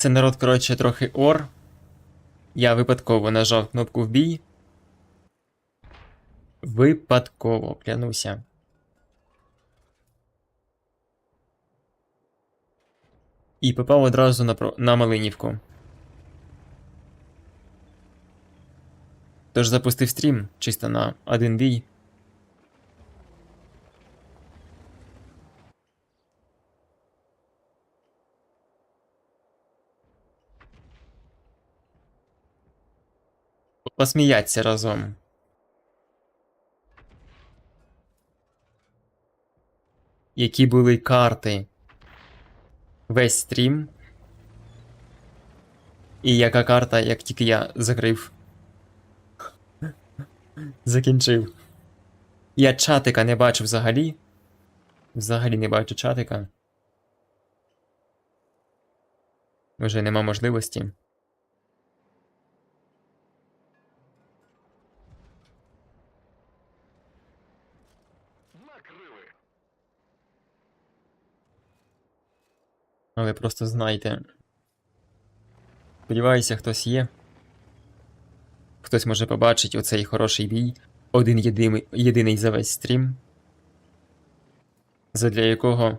Це народ, коротше, трохи ор. Я випадково нажав кнопку в бій. Випадково, клянуся. І попав одразу на, про- на Малинівку. Тож запустив стрім чисто на один бій. Посміяться разом. Які були карти весь стрім. І яка карта, як тільки я закрив. Закінчив. Я чатика не бачу взагалі. Взагалі не бачу чатика. Вже нема можливості. Але просто знайте. Сподіваюся, хтось є. Хтось може побачить оцей хороший бій. Один єдиний, єдиний за весь стрім. Задля якого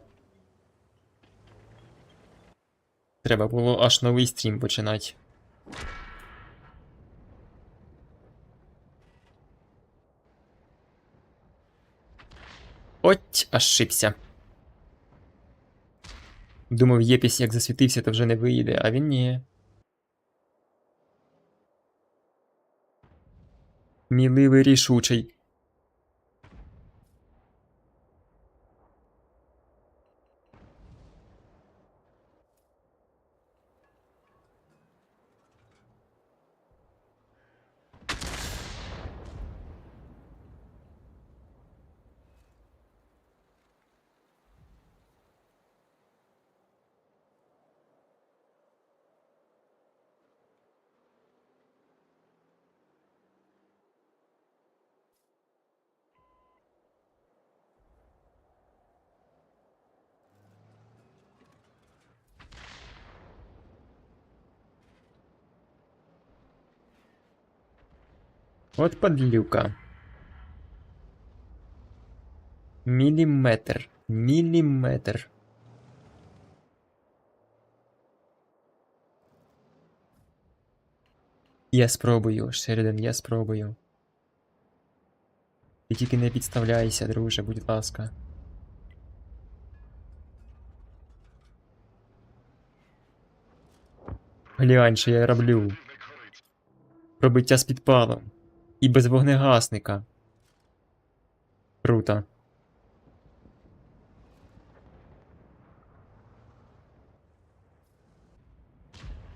треба було аж новий стрім починати. От, ошибся. Думав, Єпіс як засвітився, то вже не вийде, а він ні. Міливий рішучий. От подлюка. Міліметр. Міліметр. Я спробую, Шеріден, я спробую. Ти тільки не підставляйся, друже, будь ласка. Глянь, що я роблю. Пробиття з підпалом. І без вогнегасника. Круто.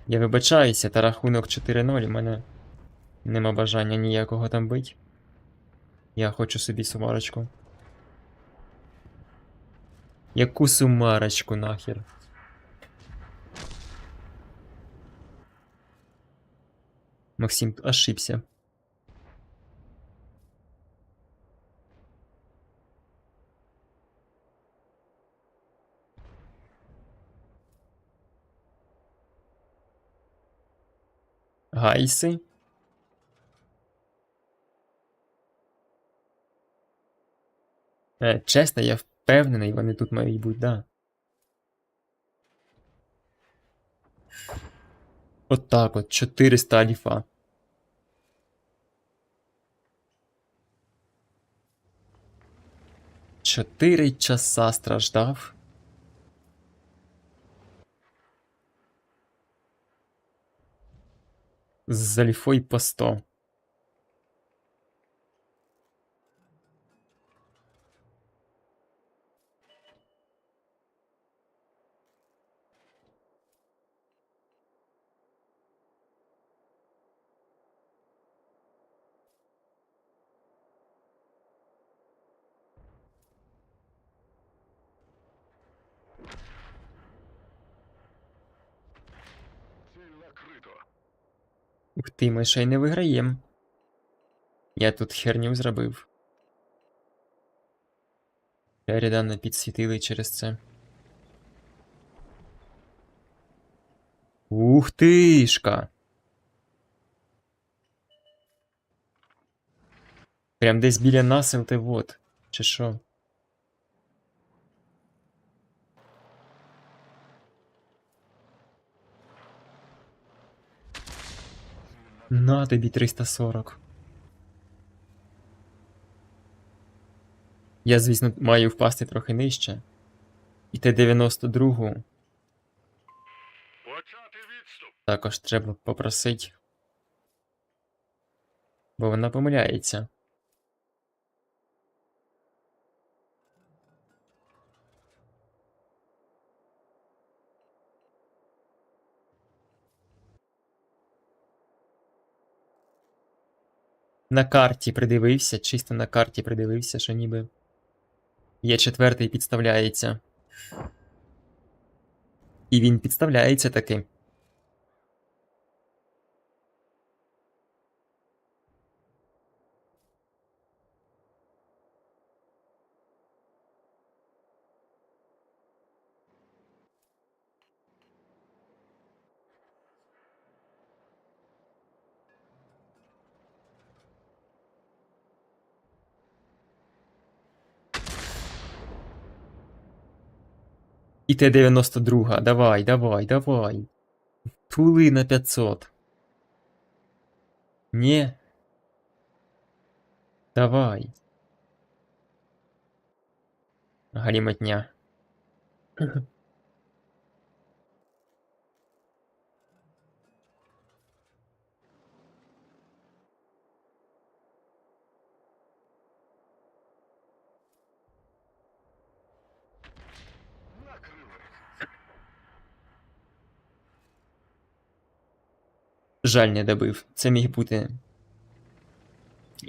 Я вибачаюся, та рахунок 4-0, у мене нема бажання ніякого там бить. Я хочу собі сумарочку. Яку сумарочку нахер? Максим ошибся. Гайси. Е, чесно, я впевнений, вони тут мають бути, да. От так от, 400 аліфа. Чотири часа страждав. З альфой по 100. Ух ти, ми ще й не виграєм. Я тут херню зробив. Передано підсвітили через це. Ух тишка! Прям десь біля нас вот. Чи що? На тобі 340. Я, звісно, маю впасти трохи нижче. І Т-92 також треба попросити. Бо вона помиляється. На карті придивився, чисто на карті придивився, що ніби. Є четвертий підставляється. І він підставляється таки. І Т-92, давай, давай, давай. Пули на 500. Не. Давай. Галімотня. Жаль, не добив. Це міг бути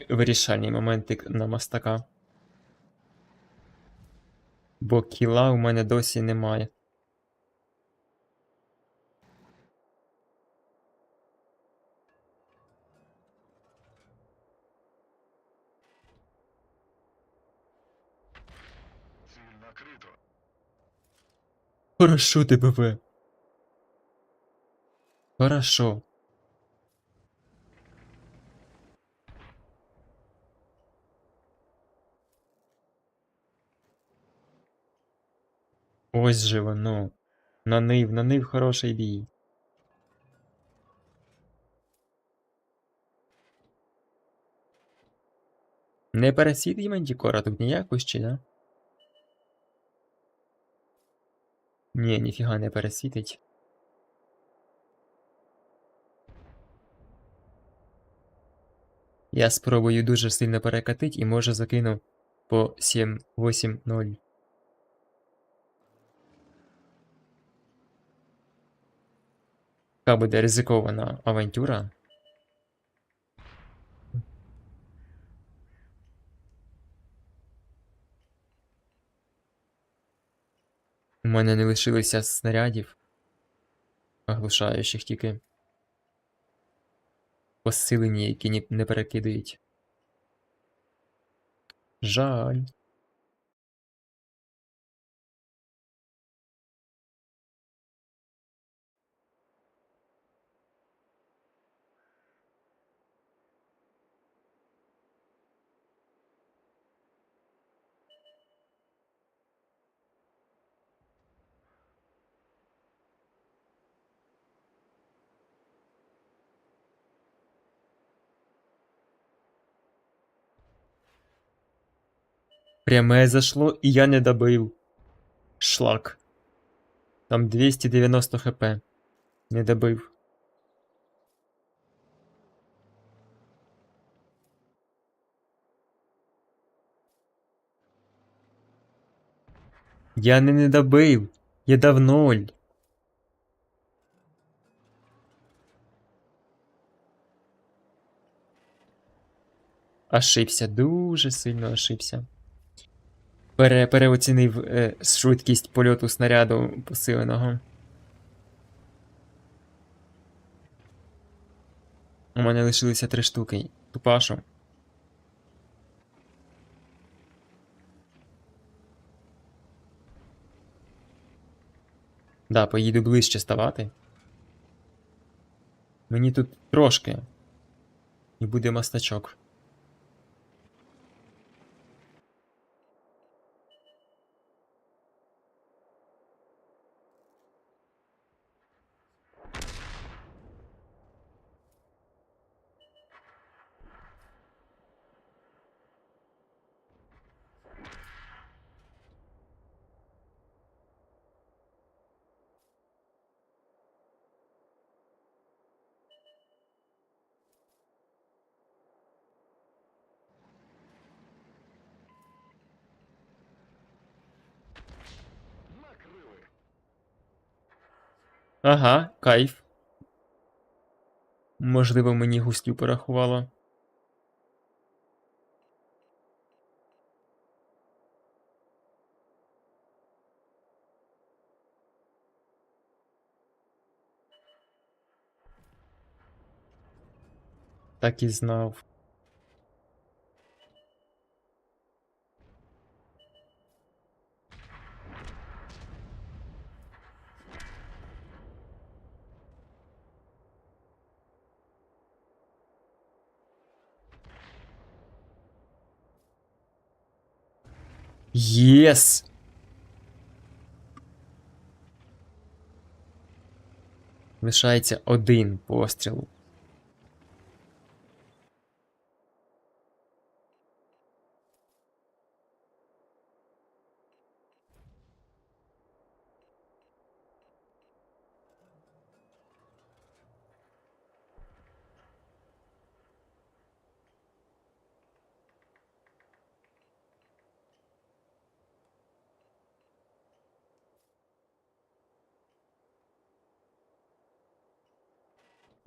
вирішальний моментик на мастака. Бо кіла у мене досі немає. Хорошо, ДБВ. Хорошо. Ось же воно. Нанив, нанив хороший бій. Не пересідій мантікора тут ніякось чи да? Ні, ніфіга не пересвітить. Я спробую дуже сильно перекатить і може закину по 7-8-0. Яка буде ризикована авантюра. У мене не лишилося снарядів, оглушаючих тільки посилені, які не перекидають. Жаль. Пряме зашло, і я не добив. Шлак. Там 290 хп. Не добив. Я не не добив. Я дав ноль. Ошибся, дуже сильно ошибся. Пере, переоцінив е, швидкість польоту снаряду посиленого. У мене лишилися три штуки. Тупашу. Да, поїду ближче ставати. Мені тут трошки. І буде мастачок. Ага, кайф. Можливо, мені густів порахувало. Так і знав. Єс! Лишається один постріл.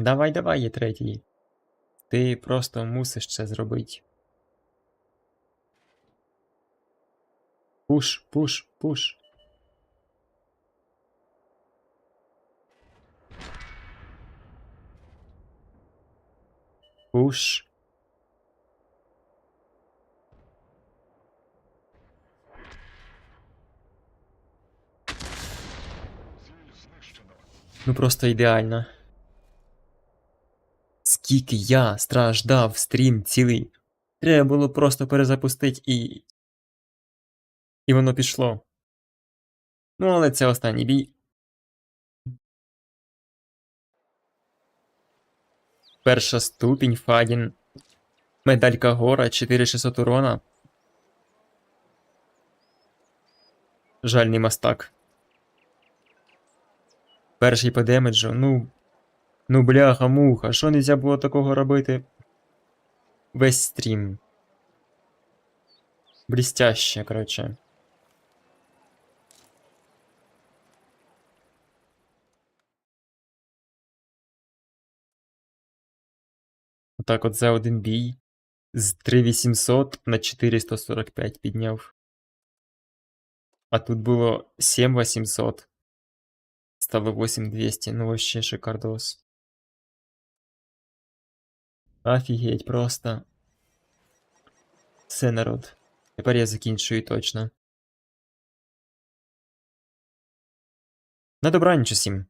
Давай, давай, є третій. Ти просто мусиш це зробити. Пуш, пуш, пуш. Пуш. Ну просто ідеально. Скільки я страждав стрім цілий. Треба було просто перезапустити і. І воно пішло. Ну, але це останній бій. Перша ступінь Фадін. Медалька гора 4600 урона. Жальний мастак. Перший по демеджу, ну. Ну бляха муха, що нельзя було такого робити? Весь стрім. Блістяще, короче. Отак от за один бій з 3800 на 445 підняв. А тут було 7800. Стало 8200, ну вообще шикардос. Офігеть, просто. Все, народ. Тепер я закінчую точно. На добраніч усім.